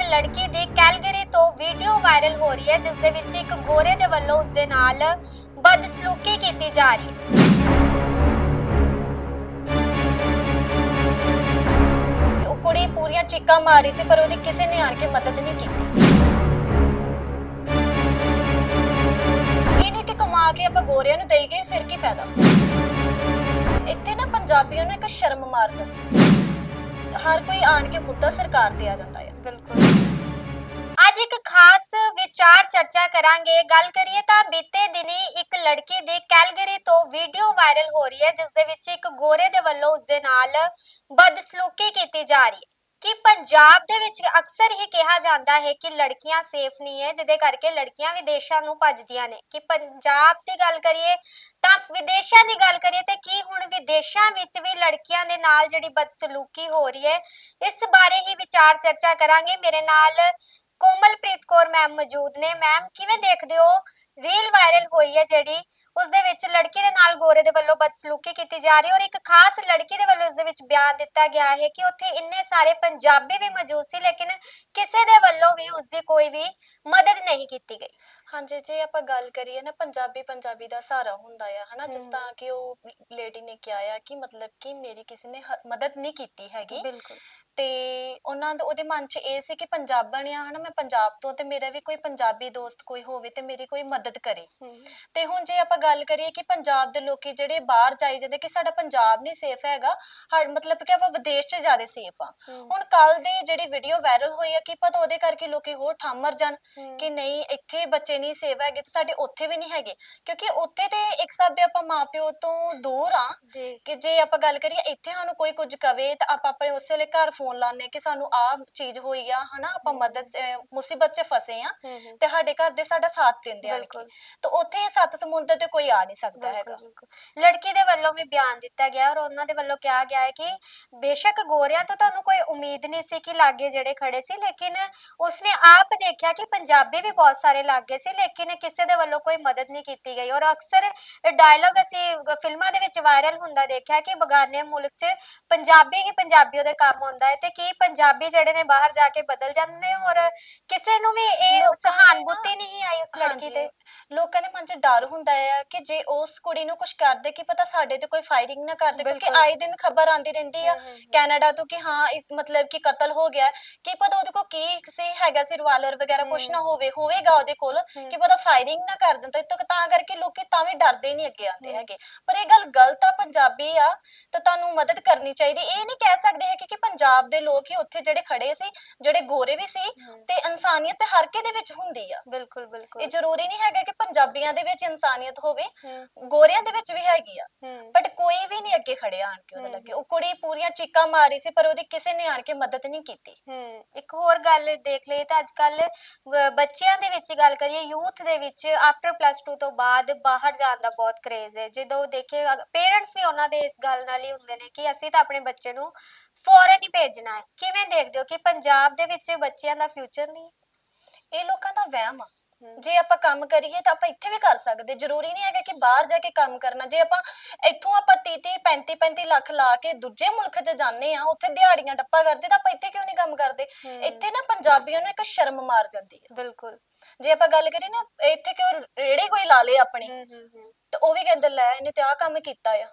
ਇੱਕ ਲੜਕੀ ਦੀ ਕੈਲਗਰੀ ਤੋਂ ਵੀਡੀਓ ਵਾਇਰਲ ਹੋ ਰਹੀ ਹੈ, ਜਿਸ ਦੇ ਵਿੱਚ ਇੱਕ ਗੋਰੇ ਦੇ ਵੱਲੋਂ ਉਸ ਦੇ ਨਾਲ ਬਦਸਲੂਕੀ ਕੀਤੀ ਜਾ ਰਹੀ ਹੈ। ਉਹ ਕੁੜੀ ਪੂਰੀਆਂ ਚੀਕਾਂ ਮਾਰ ਰਹੀ ਸੀ, ਪਰ ਉਹਦੀ ਕਿਸੇ ਨੇ ਆਣ ਕੇ ਮਦਦ ਨਹੀਂ ਕੀਤੀ। ਇਹ ਕਿ ਕਮਾ ਕੇ ਆਪਾਂ ਗੋਰਿਆਂ ਨੂੰ ਦੇਈ ਫਿਰ ਕੀ ਫਾਇਦਾ? ਇੱਥੇ ਨਾ ਪੰਜਾਬੀਆਂ ਨੂੰ ਇੱਕ ਸ਼ਰਮ ਮਾਰ ਜਾਂਦੀ ਹਰ ਕੋਈ ਆਣ ਕੇ ਮੁੱਦਾ ਸਰਕਾਰ ਤੇ ਆ ਜਾਂਦਾ ਹੈ ਬਿਲਕੁਲ। ਅੱਜ ਇੱਕ ਖਾਸ ਵਿਚਾਰ ਚਰਚਾ ਕਰਾਂਗੇ। ਗੱਲ ਕਰੀਏ ਤਾਂ ਬੀਤੇ ਦਿਨੀ ਇੱਕ ਲੜਕੀ ਦੀ ਕੈਲਗਰੀ ਤੋਂ ਵੀਡੀਓ ਵਾਇਰਲ ਹੋ ਰਹੀ ਹੈ ਜਿਸ ਦੇ ਵਿੱਚ ਇੱਕ ਗੋਰੇ ਦੇ ਵੱਲੋਂ ਉਸ ਦੇ ਨਾਲ ਬਦਸਲੂਕੀ ਕੀਤੀ ਜਾ ਰਹੀ ਹੈ। ਕਿ ਪੰਜਾਬ ਦੇ ਵਿੱਚ ਅਕਸਰ ਹੀ ਕਿਹਾ ਜਾਂਦਾ ਹੈ ਕਿ ਲੜਕੀਆਂ ਸੇਫ ਨਹੀਂ ਹੈ, ਜਿਹਦੇ ਕਰਕੇ ਲੜਕੀਆਂ ਵਿਦੇਸ਼ਾਂ ਨੂੰ ਭੱਜਦੀਆਂ ਨੇ। ਕਿ ਪੰਜਾਬ ਦੀ ਗੱਲ ਕਰੀਏ ਤਾਂ ਵਿਦੇਸ਼ਾਂ ਦੀ ਗੱਲ ਕਰੀਏ ਤੇ ਕੀ ਹੁਣ ਵਿਦੇਸ਼ਾਂ ਵਿੱਚ ਵੀ ਲੜਕੀਆਂ ਦੇ ਨਾਲ ਜਿਹੜੀ ਬਦਸਲੂਕੀ ਹੋ ਰਹੀ ਹੈ, ਇਸ ਬਾਰੇ ਹੀ ਵਿਚਾਰ ਚਰਚਾ ਕਰਾਂਗੇ। ਮੇਰੇ ਨਾਲ ਕੋਮਲਪ੍ਰੀਤ ਕੌਰ ਮੈਮ ਮੌਜੂਦ ਨੇ। ਮੈਮ ਕਿਵੇਂ ਦੇਖਦੇ ਹੋ? ਰੀਲ ਵਾਇਰਲ ਹੋਈ ਹੈ ਜਿਹੜੀ। ਉਸ ਦੇ ਵਿੱਚ ਲੜਕੀ ਦੇ ਨਾਲ ਗੋਰੇ ਦੇ ਵੱਲੋਂ ਬਦਸਲੂਕੀ ਕੀਤੀ ਜਾ ਰਹੀ ਔਰ ਇੱਕ ਖਾਸ ਲੜਕੀ ਦੇ ਵੱਲੋਂ ਉਸ ਦੇ ਵਿੱਚ ਬਿਆਨ ਦਿੱਤਾ ਗਿਆ ਹੈ ਕਿ ਉੱਥੇ ਇੰਨੇ ਸਾਰੇ ਪੰਜਾਬੀ ਵੀ ਮੌਜੂਦ ਸੀ ਲੇਕਿਨ ਕਿਸੇ ਦੇ ਵੱਲੋਂ ਵੀ ਉਸ ਦੀ ਕੋਈ ਵੀ ਮਦਦ ਨਹੀਂ ਕੀਤੀ ਗਈ। ਹਾਂਜੀ ਜੇ ਆਪਾਂ ਗੱਲ ਕਰੀਏ ਨਾ ਪੰਜਾਬੀ ਪੰਜਾਬੀ ਦਾ ਸਹਾਰਾ ਹੁੰਦਾ ਆ ਹਨਾ ਜਿਸ। ਤਰ੍ਹਾਂ ਕਿ ਉਹ ਲੇਡੀ ਨੇ ਕਿਹਾ ਆ ਕਿ ਮਤਲਬ ਕਿ ਮੇਰੀ ਕਿਸੇ ਨੇ ਹ- ਮਦਦ ਨਹੀਂ ਕੀਤੀ ਹੈਗੀ। ਬਿਲਕੁਲ। ਤੇ ਉਹਨਾਂ ਦੇ ਉਹਦੇ ਮਨ 'ਚ ਇਹ ਸੀ ਕਿ ਪੰਜਾਬਣ ਆ ਹਨਾ ਮੈਂ ਪੰਜਾਬ ਤੋਂ ਤੇ ਮੇਰਾ ਵੀ ਕੋਈ ਪੰਜਾਬੀ ਦੋਸਤ ਕੋਈ ਹੋਵੇ ਤੇ ਮੇਰੀ ਕੋਈ ਮਦਦ ਕਰੇ। ਤੇ ਹੁਣ ਜੇ ਆਪਾਂ ਗੱਲ ਕਰੀਏ ਕਿ ਪੰਜਾਬ ਦੇ ਲੋਕੀ ਜਿਹੜੇ ਬਾਹਰ ਜਾਈ ਜਾਂਦੇ ਕਿ ਸਾਡਾ ਪੰਜਾਬ ਨਹੀਂ ਸੇਫ ਹੈਗਾ ਹਰ ਮਤਲਬ ਕਿ ਆਪਾਂ ਵਿਦੇਸ਼ 'ਚ ਜ਼ਿਆਦਾ ਸੇਫ ਆ। ਹੁਣ ਕੱਲ ਦੀ ਜਿਹੜੀ ਵੀਡੀਓ ਵਾਇਰਲ ਹੋਈ ਆ ਕੀ ਪਤਾ ਉਹਦੇ ਕਰਕੇ ਲੋਕੀ ਹੋਰ ਠਾਮਰ ਜਾਣ ਕਿ ਨਹੀਂ ਇੱਥੇ ਬੱਚੇ ਨਹੀਂ ਸੇਫ ਹੈਗੇ ਤੇ ਸਾਡੇ ਉੱਥੇ ਵੀ ਨਹੀਂ ਹੈਗੇ। ਕਿਉਂਕਿ ਉੱਥੇ ਤੇ ਇੱਕ ਹਿਸਾਬੇ ਆਪਾਂ ਮਾਪਿਓ ਤੋਂ ਦੂਰ ਆ ਕਿ ਜੇ ਆਪਾਂ ਗੱਲ ਕਰੀਏ ਇੱਥੇ ਸਾਨੂੰ ਕੋਈ ਕੁਝ ਕਵੇ ਤਾਂ ਆਪਾਂ ਆਪਣੇ ਉਸੇ ਵੇਲੇ ਘਰ ਫੋਨ ਲਾਉਂਦੇ ਕਿ ਸਾਨੂੰ ਆਹ ਚੀਜ਼ ਹੋਈ ਆ ਹਨਾ ਆਪਾਂ ਮਦਦ ਅਹ ਮੁਸੀਬਤ 'ਚ ਫਸੇ ਆ ਤੇ ਸਾਡੇ ਘਰ ਦੇ ਸਾਡਾ ਸਾਥ ਦਿੰਦੇ ਆ ਬਿਲਕੁਲ। ਤਾਂ ਉੱਥੇ ਸੱਤ ਸਮੁੰਦਰ ਤੇ ਕੋਈ ਆ ਨਹੀਂ ਸਕਦਾ ਹੈਗਾ। ਬਿਲਕੁਲ, ਬਿਲਕੁਲ। ਲੜਕੀ ਦੇ ਵੱਲੋਂ ਵੀ ਬਿਆਨ ਦਿੱਤਾ ਗਿਆ ਔਰ ਉਹਨਾਂ ਦੇ ਵੱਲੋਂ ਕਿਹਾ ਗਿਆ ਹੈ ਕਿ ਬੇਸ਼ੱਕ ਗੋਰਿਆਂ ਤੋਂ ਤੁਹਾਨੂੰ ਕੋਈ ਉਮੀਦ ਨਹੀਂ ਸੀ ਕਿ ਲਾਗੇ ਜਿਹੜੇ ਖੜੇ ਸੀ ਲੇਕਿਨ ਉਸਨੇ ਆਪ ਦੇਖਿਆ ਕਿ ਪੰਜਾਬੀ ਵੀ ਬਹੁਤ ਸਾਰੇ ਲਾਗੇ ਸੀ ਲੇਕਿਨ ਕਿਸੇ ਦੇ ਵੱਲੋਂ ਕੋਈ ਮਦਦ ਨਹੀਂ ਕੀਤੀ ਗਈ। ਔਰ ਅਕਸਰ ਡਾਇਲੌਗ ਅਸੀਂ ਫਿਲਮਾਂ ਦੇ ਵਿੱਚ ਵਾਇਰਲ ਹੁੰਦਾ ਦੇਖਿਆ ਕਿ ਬਗਾਨੇ ਮੁਲਕ 'ਚ ਪੰਜਾਬੀ ਹੀ ਪੰਜਾਬੀਓ ਦੇ ਕੰਮ ਹੁੰਦਾ ਹੈ ਤੇ ਕੀ ਪੰਜਾਬੀ ਜਿਹੜੇ ਨੇ ਬਾਹਰ ਜਾ ਕੇ ਬਦਲ ਜਾਂਦੇ ਨੇ ਔਰ ਕਿਸੇ ਨੂੰ ਵੀ ਇਹ ਲੋਕਾਂ ਨੇ ਸਹਾਨੁਭੂਤੀ ਨਹੀਂ ਆਈ ਉਸ ਲੜਕੀ ਹਾਂਜੀ। ਤੇ ਲੋਕਾਂ ਦੇ ਮਨ 'ਚ ਡਰ ਹੁੰਦਾ ਹੈ ਕਿ ਜੇ ਉਸ ਕੁੜੀ ਨੂੰ ਕੁਝ ਕਰਦੇ ਕੀ ਪਤਾ ਸਾਡੇ ਤੇ ਕੋਈ ਫਾਇਰਿੰਗ ਨਾ ਕਰਦੇ ਕਿਉਂਕਿ ਬਿਲਕੁਲ। ਆਏ ਦਿਨ ਖਬਰ ਆਉਂਦੀ ਰਹਿੰਦੀ ਆ। ਕੈਨੇਡਾ ਤੋਂ ਕਿ ਹਾਂ ਇਸ ਮਤਲਬ ਕਿ ਕਤਲ ਹੋ ਗਿਆ ਹੈ। ਕੀ ਪਤਾ ਉਹਦੇ ਕੋਲ ਕੀ ਸੀ ਹੈਗਾ ਸੀ ਰਿਵਾਲਰ ਵਗੈਰਾ ਕੁਝ। ਨਾ ਹੋਵੇ ਹੋਵੇਗਾ ਉਹਦੇ ਕੋਲ। ਕੀ ਪਤਾ ਫਾਇਰਿੰਗ ਨਾ ਕਰ ਦਿੰਦਾ ਤਾਂ ਤਾਂ ਕਰਕੇ ਲੋਕੀ ਤਾਂ ਵੀ ਡਰਦੇ ਨਹੀਂ ਅੱਗੇ ਆਉਂਦੇ। ਹੈਗੇ ਪਰ ਇਹ ਗੱਲ ਗਲਤ ਆ ਪੰਜਾਬੀ ਆ ਤਾਂ ਤੁਹਾਨੂੰ ਮਦਦ ਕਰਨੀ ਚਾਹੀਦੀ ਇਹ ਨਹੀਂ ਕਹਿ ਸਕਦੇ ਹੈ ਕਿ ਪੰਜਾਬ ਦੇ ਲੋਕ ਹੀ ਉੱਥੇ ਜਿਹੜੇ ਖੜੇ ਸੀ ਜਿਹੜੇ ਗੋਰੇ ਵੀ ਸੀ। ਤੇ ਇਨਸਾਨੀਅਤ ਤੇ ਹਰ ਕਿਸੇ ਦੇ ਵਿੱਚ ਹੁੰਦੀ ਆ। ਬਿਲਕੁਲ ਬਿਲਕੁਲ। ਇਹ ਜ਼ਰੂਰੀ ਨਹੀਂ ਹੈਗਾ ਕਿ ਪੰਜਾਬੀਆਂ ਦੇ ਵਿੱਚ ਇਨਸਾਨੀਅਤ ਹੋਵੇ ਗੋਰਿਆਂ ਦੇ ਵਿੱਚ ਵੀ ਹੈਗੀ ਆ। ਬਟ ਕੋਈ ਵੀ ਨਹੀਂ ਅੱਗੇ ਖੜਿਆ ਆਣ ਕੇ ਉਹਦੇ ਲੱਗੇ। ਉਹ ਕੁੜੀ ਪੂਰੀਆਂ ਚੀਕਾਂ ਮਾਰੀ ਸੀ ਪਰ ਉਹਦੀ ਕਿਸੇ ਨੇ ਆਣ ਕੇ ਮਦਦ ਨਹੀਂ ਕੀਤੀ। ਇੱਕ ਹੋਰ ਗੱਲ ਦੇਖ ਲਈਏ ਤਾਂ ਅੱਜ ਕੱਲ ਬੱਚਿਆਂ ਦੇ ਵਿੱਚ ਗੱਲ ਕਰੀਏ ਯੂਥ ਦੇ ਵਿੱਚ ਆਫਟਰ ਪਲੱਸ 2 ਤੋਂ ਬਾਅਦ ਬਾਹਰ ਜਾਣ ਦਾ ਬਹੁਤ ਕ੍ਰੇਜ਼ ਹੈ। ਜਦੋਂ ਦੇਖੇ ਪੇਰੈਂਟਸ ਵੀ ਉਹਨਾਂ ਦੇ ਇਸ ਗੱਲ ਨਾਲ ਹੀ ਹੁੰਦੇ ਨੇ ਕਿ ਅਸੀਂ ਤਾਂ ਆਪਣੇ ਬੱਚੇ ਨੂੰ ਫੋਰਨ ਹੀ ਭੇਜਣਾ ਹੈ। ਕਿਵੇਂ ਦੇਖਦੇ ਹੋ ਕਿ ਪੰਜਾਬ ਦੇ ਵਿੱਚ ਬੱਚਿਆਂ ਦਾ ਫਿਊਚਰ ਨਹੀਂ ਹੈ? ਇਹ ਲੋਕਾਂ ਦਾ ਵਹਿਮ ਆ। ਜੇ ਆਪਾਂ ਕੰਮ ਕਰੀਏ ਤਾਂ ਆਪਾਂ ਇੱਥੇ ਵੀ ਕਰ ਸਕਦੇ। ਜ਼ਰੂਰੀ ਨਹੀਂ ਹੈਗਾ ਕਿ ਬਾਹਰ ਜਾ ਕੇ ਕੰਮ ਕਰਨਾ। ਜੇ ਆਪਾਂ ਇੱਥੋਂ ਆਪਾਂ 30 30 35 35 ਲੱਖ ਲਾ ਕੇ ਦੂਜੇ ਮੁਲਕ 'ਚ ਜਾਂਦੇ ਆ ਉੱਥੇ ਦਿਹਾੜੀਆਂ ਟੱਪਾ ਕਰਦੇ ਤਾਂ ਆਪਾਂ ਇੱਥੇ ਕਿਉਂ ਨਹੀਂ ਕੰਮ ਕਰਦੇ। ਇੱਥੇ ਨਾ ਪੰਜਾਬੀਆਂ ਨੂੰ ਇੱਕ ਸ਼ਰਮ ਮਾਰ ਜਾਂਦੀ ਹੈ। ਬਿਲਕੁਲ। ਜੇ ਆਪਾਂ ਗੱਲ ਕਰੀਏ ਨਾ ਇੱਥੇ ਕਿਉਂ ਰੇੜੀ ਕੋਈ ਲਾ ਲੇ ਆਪਣੀ? ਹਮ ਤਾਂ ਉਹ ਵੀ ਕਹਿੰਦੇ ਲੈ ਇਹਨੇ ਤੇ ਆਹ ਕੰਮ ਕੀਤਾ ਆ।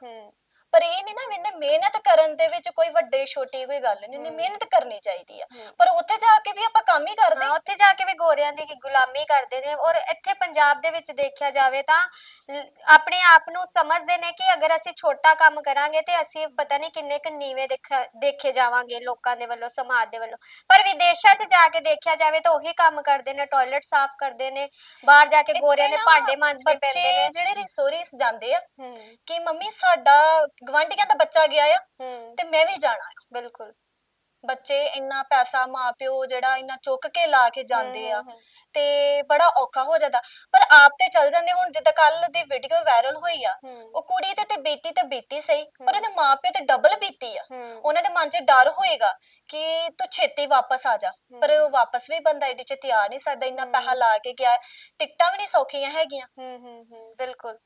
ਪਰ ਇਹ ਨਹੀਂ ਨਾ ਵਿੰਦੇ ਮਿਹਨਤ ਕਰਨ ਦੇ ਵਿੱਚ ਕੋਈ ਵੱਡੇ ਛੋਟੀ ਕੋਈ ਗੱਲ ਨਹੀਂ ਹੁੰਦੀ। ਮਿਹਨਤ ਕਰਨੀ ਚਾਹੀਦੀ ਆ। ਪਰ ਉੱਥੇ ਜਾ ਕੇ ਵੀ ਆਪਾਂ ਕੰਮ ਹੀ ਕਰਦੇ ਹਾਂ ਉੱਥੇ ਜਾ ਕੇ ਵੀ ਗੋਰਿਆਂ ਦੀ ਗੁਲਾਮੀ ਕਰਦੇ ਨੇ ਔਰ ਇੱਥੇ ਪੰਜਾਬ ਦੇ ਵਿੱਚ ਦੇਖਿਆ ਜਾਵੇ ਤਾਂ ਆਪਣੇ ਆਪ ਨੂੰ ਸਮਝਦੇ ਨੇ ਕਿ ਅਗਰ ਅਸੀਂ ਛੋਟਾ ਕੰਮ ਕਰਾਂਗੇ ਤੇ ਅਸੀਂ ਪਤਾ ਨਹੀਂ ਕਿੰਨੇ ਕੁ ਨੀਵੇਂ ਦੇਖਾ- ਜਾਵਾਂਗੇ ਲੋਕਾਂ ਦੇ ਵੱਲੋਂ ਸਮਾਜ ਦੇ ਵੱਲੋਂ। ਪਰ ਵਿਦੇਸ਼ਾਂ 'ਚ ਜਾ ਕੇ ਦੇਖਿਆ ਜਾਵੇ ਤਾਂ ਉਹੀ ਕੰਮ ਕਰਦੇ ਨੇ ਟਾਇਲਟ ਸਾਫ਼ ਕਰਦੇ ਨੇ ਬਾਹਰ ਜਾ ਕੇ ਗੋਰਿਆਂ ਦੇ ਭਾਂਡੇ ਮਾਂਜਣੇ ਪੈਂਦੇ ਨੇ। ਜਿਹੜੇ ਰਿਸੋਰੀਸ ਜਾਂਦੇ ਆ ਕਿ ਮੰਮੀ ਸਾਡਾ ਗਵਾਂਢੀਆਂ ਦਾ ਬੱਚਾ ਗਿਆ ਆ ਹੂੰ। ਤੇ ਮੈਂ ਵੀ ਜਾਣਾ ਆ। ਬਿਲਕੁਲ। ਬੱਚੇ ਇੰਨਾ ਪੈਸਾ ਮਾਪਿਓ ਜਿਹੜਾ ਇੰਨਾ ਚੁੱਕ ਕੇ ਲਾ ਕੇ ਜਾਂਦੇ ਆ ਹਮ, ਹਮ, ਹਮ। ਤੇ ਬੜਾ ਔਖਾ ਹੋ ਜਾਂਦਾ। ਪਰ ਆਪ ਤੇ ਚੱਲ ਜਾਂਦੇ ਹੁਣ ਜਿੱਦਾਂ ਕੱਲ ਦੀ ਵੀਡੀਓ ਵਾਇਰਲ ਹੋਈ ਆ ਉਹ ਕੁੜੀ ਤੇ ਤੇ ਬੀਤੀ ਤੇ ਬੀਤੀ ਸਹੀ ਪਰ ਉਹਦੇ ਮਾਪਿਓ ਤੇ ਡਬਲ ਬੀਤੀ ਆ। ਹੂੰ। ਉਹਨਾਂ ਦੇ ਮਨ 'ਚ ਡਰ ਹੋਏਗਾ ਕਿ ਤੂੰ ਛੇਤੀ ਵਾਪਸ ਆ ਜਾ ਪਰ ਉਹ ਵਾਪਸ ਵੀ ਬੰਦਾ ਏਡੀ ਛੇਤੀ ਆ ਨਹੀਂ ਸਕਦਾ ਇੰਨਾ ਪੈਸਾ ਲਾ ਕੇ ਗਿਆ। ਹੈ। ਟਿਕਟਾਂ ਵੀ ਨਹੀਂ ਸੌਖੀਆਂ ਹੈਗੀਆਂ। ਹੂੰ ਹੂੰ ਹੂੰ ਬਿਲਕੁਲ।